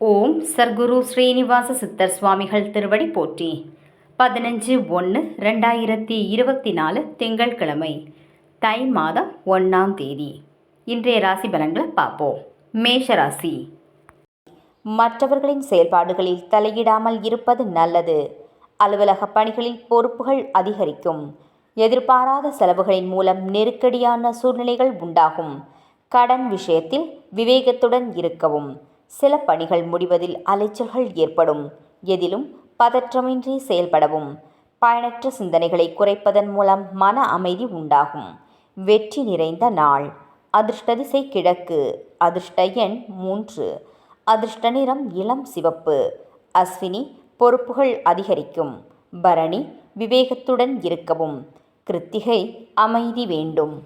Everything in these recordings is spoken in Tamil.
ஓம் சர்க்குரு ஸ்ரீனிவாச சித்தர் சுவாமிகள் திருவடி போற்றி. பதினஞ்சு ஒன்று ரெண்டாயிரத்தி இருபத்தி நாலு திங்கட்கிழமை தை மாதம் ஒன்றாம் தேதி. இன்றைய ராசி பலன்களை பார்ப்போம். மேஷ ராசி மற்றவர்களின் செயல்பாடுகளில் தலையிடாமல் இருப்பது நல்லது. அலுவலக பணிகளில் பொறுப்புகள் அதிகரிக்கும். எதிர்பாராத செலவுகளின் மூலம் நெருக்கடியான சூழ்நிலைகள் உண்டாகும். கடன் விஷயத்தில் விவேகத்துடன் இருக்கவும். சில பணிகள் முடிவதில் அலைச்சல்கள் ஏற்படும். எதிலும் பதற்றமின்றி செயல்படவும். பயனற்ற சிந்தனைகளை குறைப்பதன் மூலம் மன அமைதி உண்டாகும். வெற்றி நிறைந்த நாள். அதிர்ஷ்ட திசை கிழக்கு. அதிர்ஷ்ட எண் மூன்று. அதிர்ஷ்ட நிறம் இளம் சிவப்பு. அஸ்வினி பொறுப்புகள் அதிகரிக்கும். பரணி விவேகத்துடன் இருக்கவும். கிருத்திகை அமைதி வேண்டும்.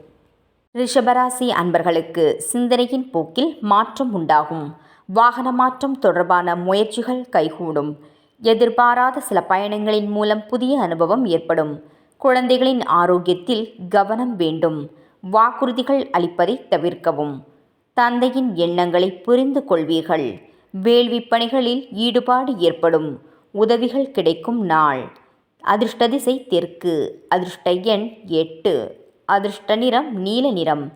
ரிஷபராசி அன்பர்களுக்கு சிந்தனையின் போக்கில் மாற்றம் உண்டாகும். வாகன மாற்றம் தொடர்பான முயற்சிகள் கைகூடும். எதிர்பாராத சில பயணங்களின் மூலம் புதிய அனுபவம் ஏற்படும். குழந்தைகளின் ஆரோக்கியத்தில் கவனம் வேண்டும். வாக்குறுதிகள் அளிப்பதை தவிர்க்கவும். தந்தையின் எண்ணங்களை புரிந்து கொள்வீர்கள். வேள்வி பணிகளில் ஈடுபாடு ஏற்படும். உதவிகள் கிடைக்கும் நாள். அதிர்ஷ்ட திசை தெற்கு. அதிர்ஷ்ட எண் எட்டு. அதிர்ஷ்ட நிறம் நீல நிறம்.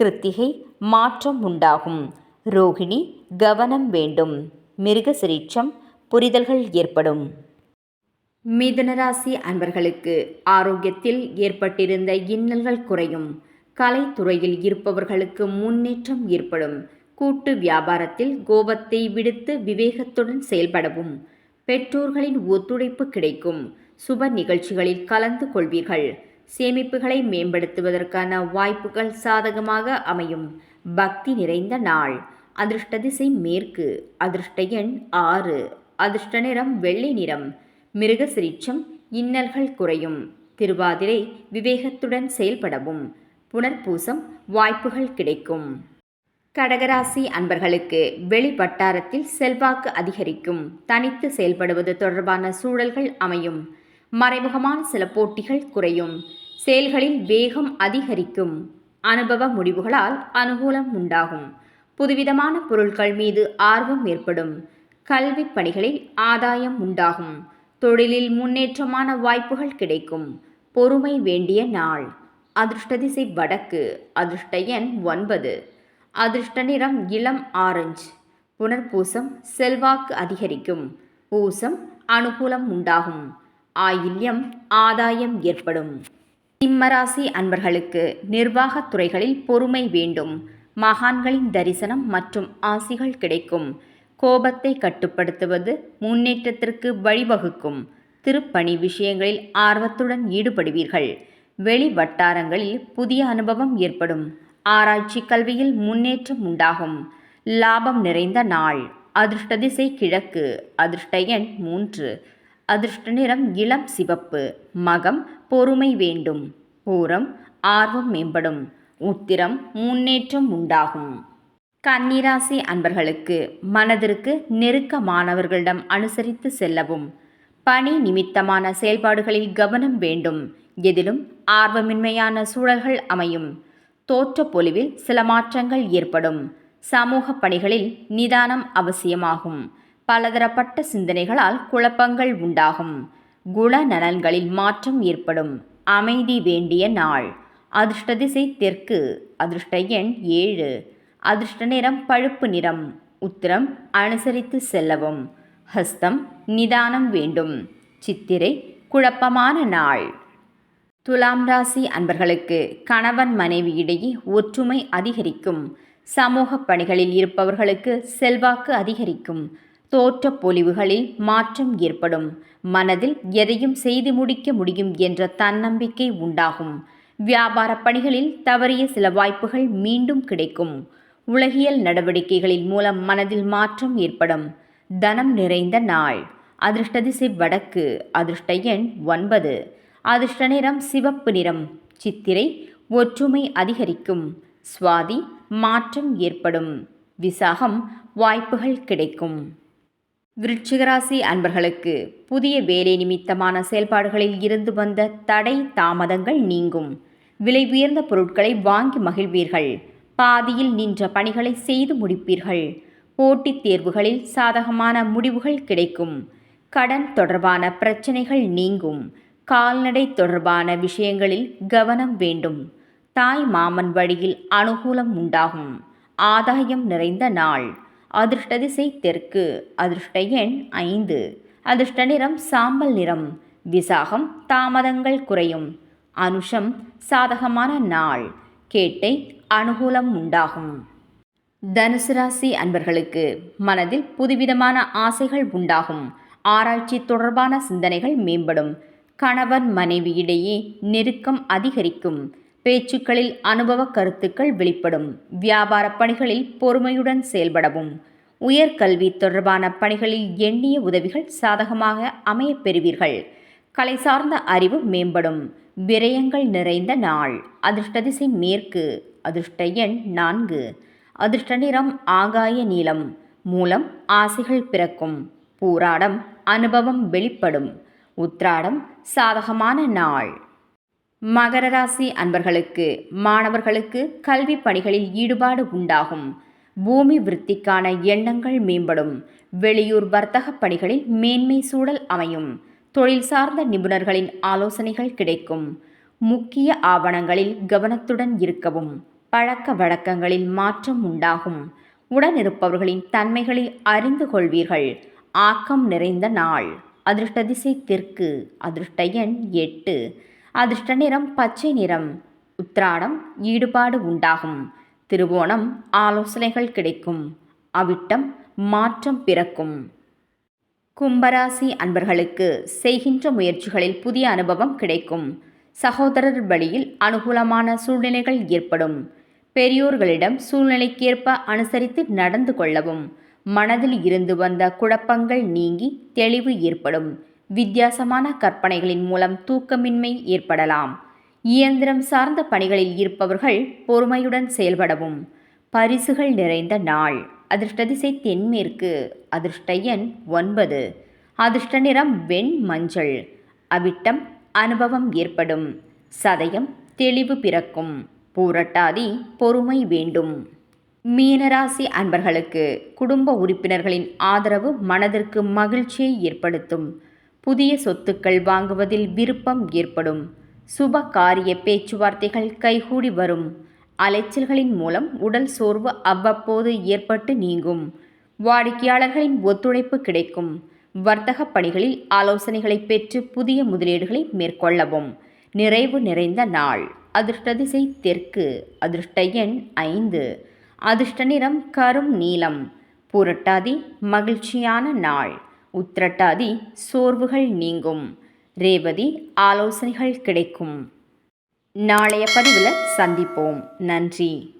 கிருத்திகை மாற்றம் உண்டாகும். ரோகிணி கவனம் வேண்டும். மிருகசிரீட்சம் புரிதல்கள் ஏற்படும். மிதுனராசி அன்பர்களுக்கு ஆரோக்கியத்தில் ஏற்பட்டிருந்த இன்னல்கள் குறையும். கலைத்துறையில் இருப்பவர்களுக்கு முன்னேற்றம் ஏற்படும். கூட்டு வியாபாரத்தில் கோபத்தை விடுத்து விவேகத்துடன் செயல்படவும். பெற்றோர்களின் ஒத்துழைப்பு கிடைக்கும். சுப நிகழ்ச்சிகளில் கலந்து கொள்வீர்கள். சேமிப்புகளை மேம்படுத்துவதற்கான வாய்ப்புகள் சாதகமாக அமையும். பக்தி நிறைந்த நாள். அதிர்ஷ்ட திசை மேற்கு அதிர்ஷ்ட எண் ஆறு அதிர்ஷ்ட நிறம் வெள்ளை நிறம் மிருக சிரிச்சம் இன்னல்கள் குறையும். திருவாதிரை விவேகத்துடன் செயல்படவும் புனர்பூசம் வாய்ப்புகள் கிடைக்கும். கடகராசி அன்பர்களுக்கு வெளி வட்டாரத்தில் செல்வாக்கு அதிகரிக்கும். தனித்து செயல்படுவது தொடர்பான சூழல்கள் அமையும். மறைமுகமான சில போட்டிகள் குறையும். செயல்களில் வேகம் அதிகரிக்கும். அனுபவ முடிவுகளால் அனுகூலம் உண்டாகும். புதுவிதமான பொருட்கள் மீது ஆர்வம் ஏற்படும். கல்வி பணிகளில் ஆதாயம் உண்டாகும். தொழிலில் முன்னேற்றமான வாய்ப்புகள் கிடைக்கும். பொறுமை வேண்டிய நாள். அதிர்ஷ்ட திசை வடக்கு அதிர்ஷ்ட எண் ஒன்பது. அதிர்ஷ்ட நிறம் இளம் ஆரஞ்சு. புனர்பூசம் செல்வாக்கு அதிகரிக்கும். பூசம் அனுகூலம் உண்டாகும். ஆயில்யம் ஆதாயம் ஏற்படும். சிம்மராசி அன்பர்களுக்கு நிர்வாகத் துறைகளில் பொறுமை வேண்டும். மகான்களின் தரிசனம் மற்றும் ஆசிகள் கிடைக்கும். கோபத்தை கட்டுப்படுத்துவது முன்னேற்றத்திற்கு வழிவகுக்கும். திருப்பணி விஷயங்களில் ஆர்வத்துடன் ஈடுபடுவீர்கள். வெளி வட்டாரங்களில் புதிய அனுபவம் ஏற்படும். ஆராய்ச்சி கல்வியில் முன்னேற்றம் உண்டாகும். லாபம் நிறைந்த நாள். அதிர்ஷ்ட திசை கிழக்கு. அதிர்ஷ்ட எண் மூன்று. அதிர்ஷ்ட நிறம் இளம் சிவப்பு. மகம் பொறுமை வேண்டும். பூரம் ஆர்வம் மேம்படும். உத்திரம் முன்னேற்றம் உண்டாகும். கன்னிராசி அன்பர்களுக்கு மனதிற்கு நெருக்கமானவர்களிடம் அனுசரித்து செல்லவும். பணி நிமித்தமான செயல்பாடுகளில் கவனம் வேண்டும். எதிலும் ஆர்வமின்மையான சூழல்கள் அமையும். தோற்ற பொலிவில் சில மாற்றங்கள் ஏற்படும். சமூக பணிகளில் நிதானம் அவசியமாகும். பலதரப்பட்ட சிந்தனைகளால் குழப்பங்கள் உண்டாகும். குணநலன்களில் மாற்றம் ஏற்படும். அமைதி வேண்டிய நாள். அதிர்ஷ்ட திசை தெற்கு அதிர்ஷ்ட எண் ஏழு. அதிர்ஷ்ட நிறம் பழுப்பு நிறம் உத்திரம் அனுசரித்து செல்லவும். ஹஸ்தம் நிதானம் வேண்டும். சித்திரை குழப்பமான நாள். துலாம் ராசி அன்பர்களுக்கு கணவன் மனைவி இடையே ஒற்றுமை அதிகரிக்கும். சமூக பணிகளில் இருப்பவர்களுக்கு செல்வாக்கு அதிகரிக்கும். தோற்ற பொலிவுகளில் மாற்றம் ஏற்படும். மனதில் எதையும் செய்து முடிக்க முடியும் என்ற தன்னம்பிக்கை உண்டாகும். வியாபார பணிகளில் தவறிய சில வாய்ப்புகள் மீண்டும் கிடைக்கும். உலகியல் நடவடிக்கைகளின் மூலம் மனதில் மாற்றம் ஏற்படும். தனம் நிறைந்த நாள். அதிர்ஷ்ட திசை வடக்கு. அதிர்ஷ்ட எண் ஒன்பது. அதிர்ஷ்ட நிறம் சிவப்பு நிறம். சித்திரை ஒற்றுமை அதிகரிக்கும். சுவாதி மாற்றம் ஏற்படும். விசாகம் வாய்ப்புகள் கிடைக்கும். விருட்சிகராசி அன்பர்களுக்கு புதிய வேலை நிமித்தமான செயல்பாடுகளில் இருந்து வந்த தடை தாமதங்கள் நீங்கும். விலை உயர்ந்த பொருட்களை வாங்கி மகிழ்வீர்கள். பாதியில் நின்ற பணிகளை செய்து முடிப்பீர்கள். போட்டித் தேர்வுகளில் சாதகமான முடிவுகள் கிடைக்கும். கடன் தொடர்பான பிரச்சனைகள் நீங்கும். கால்நடை தொடர்பான விஷயங்களில் கவனம் வேண்டும். தாய் மாமன் வழியில் அனுகூலம் உண்டாகும். ஆதாயம் நிறைந்த நாள். அதிர்ஷ்ட திசை தெற்கு. அதிர்ஷ்ட எண் ஐந்து. அதிர்ஷ்ட நிறம் சாம்பல் நிறம். விசாகம் தாமதங்கள் குறையும். அனுஷம் சாதகமான நாள். கேட்டை அனுகூலம் உண்டாகும். தனுசு ராசி அன்பர்களுக்கு மனதில் புதுவிதமான ஆசைகள் உண்டாகும். ஆராய்ச்சி தொடர்பான சிந்தனைகள் மேம்படும். கணவன் மனைவியிடையே நெருக்கம் அதிகரிக்கும். பேச்சுக்களில் அனுபவ கருத்துக்கள் வெளிப்படும். வியாபார பணிகளில் பொறுமையுடன் செயல்படவும். உயர்கல்வி தொடர்பான பணிகளில் எண்ணிய உதவிகள் சாதகமாக அமையப் பெறுவீர்கள். கலை சார்ந்த அறிவு மேம்படும். விரயங்கள் நிறைந்த நாள். அதிர்ஷ்ட திசை மேற்கு. அதிர்ஷ்ட எண் நான்கு. அதிர்ஷ்ட நிறம் ஆகாய நீளம். மூலம் ஆசைகள் பிறக்கும். பூராடம் அனுபவம் வெளிப்படும். உத்ராடம் சாதகமான நாள். மகர ராசி அன்பர்களுக்கு மாணவர்களுக்கு கல்வி பணிகளில் ஈடுபாடு உண்டாகும். பூமி விருத்திக்கான எண்ணங்கள் மேம்படும். வெளியூர் வர்த்தக பணிகளில் மேன்மை சூழல் அமையும். தொழில் சார்ந்த நிபுணர்களின் ஆலோசனைகள் கிடைக்கும். முக்கிய ஆவணங்களில் கவனத்துடன் இருக்கவும் பழக்க வழக்கங்களில் மாற்றம் உண்டாகும். உடனிருப்பவர்களின் தன்மைகளை அறிந்து கொள்வீர்கள். ஆக்கம் நிறைந்த நாள். அதிர்ஷ்ட திசை தெற்கு. அதிர்ஷ்ட எண் எட்டு. அதிர்ஷ்ட நிறம் பச்சை நிறம். உத்ராடம் ஈடுபாடு உண்டாகும். திருவோணம் ஆலோசனைகள் கிடைக்கும். அவிட்டம் மாற்றம் பிறக்கும். கும்பராசி அன்பர்களுக்கு செய்கின்ற முயற்சிகளில் புதிய அனுபவம் கிடைக்கும். சகோதரர் வழியில் அனுகூலமான சூழ்நிலைகள் ஏற்படும். பெரியோர்களிடம் சூழ்நிலைக்கேற்ப அனுசரித்து நடந்து கொள்ளவும். மனதில் இருந்து வந்த குழப்பங்கள் நீங்கி தெளிவு ஏற்படும். வித்தியாசமான கற்பனைகளின் மூலம் தூக்கமின்மை ஏற்படலாம். இயந்திரம் சார்ந்த பணிகளில் இருப்பவர்கள் பொறுமையுடன் செயல்படவும். பரிசுகள் நிறைந்த நாள். அதிர்ஷ்ட திசை தென்மேற்கு அதிர்ஷ்ட எண் ஒன்பது. அதிர்ஷ்ட நிறம் வெண் மஞ்சள். அவிட்டம் அனுபவம் ஏற்படும். சதயம் தெளிவு பிறக்கும். பூரட்டாதி பொறுமை வேண்டும். மீனராசி அன்பர்களுக்கு குடும்ப உறுப்பினர்களின் ஆதரவு மனதிற்கு மகிழ்ச்சியை ஏற்படுத்தும். புதிய சொத்துக்கள் வாங்குவதில் விருப்பம் ஏற்படும். சுப காரிய பேச்சுவார்த்தைகள் கைகூடி வரும். அலைச்சல்களின் மூலம் உடல் சோர்வு அவ்வப்போது ஏற்பட்டு நீங்கும். வாடிக்கையாளர்களின் ஒத்துழைப்பு கிடைக்கும். வர்த்தக பணிகளில் ஆலோசனைகளை பெற்று புதிய முதலீடுகளை மேற்கொள்ளவும். நிறைவு நிறைந்த நாள். அதிர்ஷ்ட திசை தெற்கு. அதிர்ஷ்ட எண் ஐந்து. அதிர்ஷ்ட நிறம் கரும் நீலம். புரட்டாதி மகிழ்ச்சியான நாள். உத்திரட்டாதி சோர்வுகள் நீங்கும். ரேவதி ஆலோசனைகள் கிடைக்கும். நாளைய பதிவில் சந்திப்போம். நன்றி.